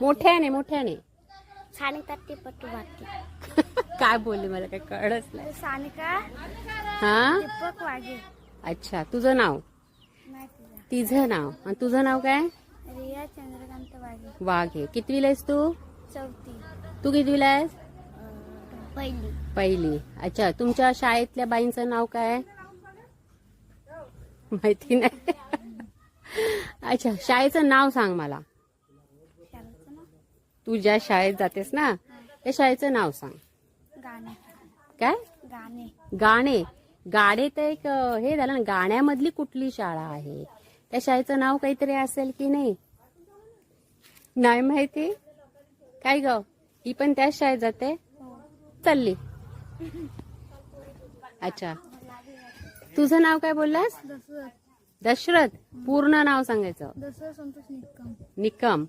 मोठ्याने मोठ्याने. सानिका तट्टी पट्टू वाटते काय बोलले मला काय कळच नाही. सानिका हा? दीपक वाघे अच्छा तुझं नाव? नाही तुझा. नाव. आणि तुझं नाव काय? रिया चंद्रकांत वाघे वाघे कितवीला आहेस तू? चौथी. तू कितवीला आहेस? पहिली. पहिली. अच्छा तुमच्या शाळेतल्या बाईंचं नाव काय? माहिती नाही. अच्छा शाळेचं नाव सांग मला. तू ज्या शाळेत जातेस ना त्या शाळेचं नाव सांग. गाणे. काय? गाणे. गाणे. गाणे तर एक हे झालं ना गाण्यामधली कुठली शाळा आहे? त्या शाळेचं नाव काहीतरी असेल की नाही? नाही माहिती? काय ग? ही पण त्याच शाळेत जाते? हो. चालली. अच्छा. तुझं नाव काय बोललास? दशरथ. पूर्ण नाव सांगायचं. दसरथ संतोष निकम. निकम.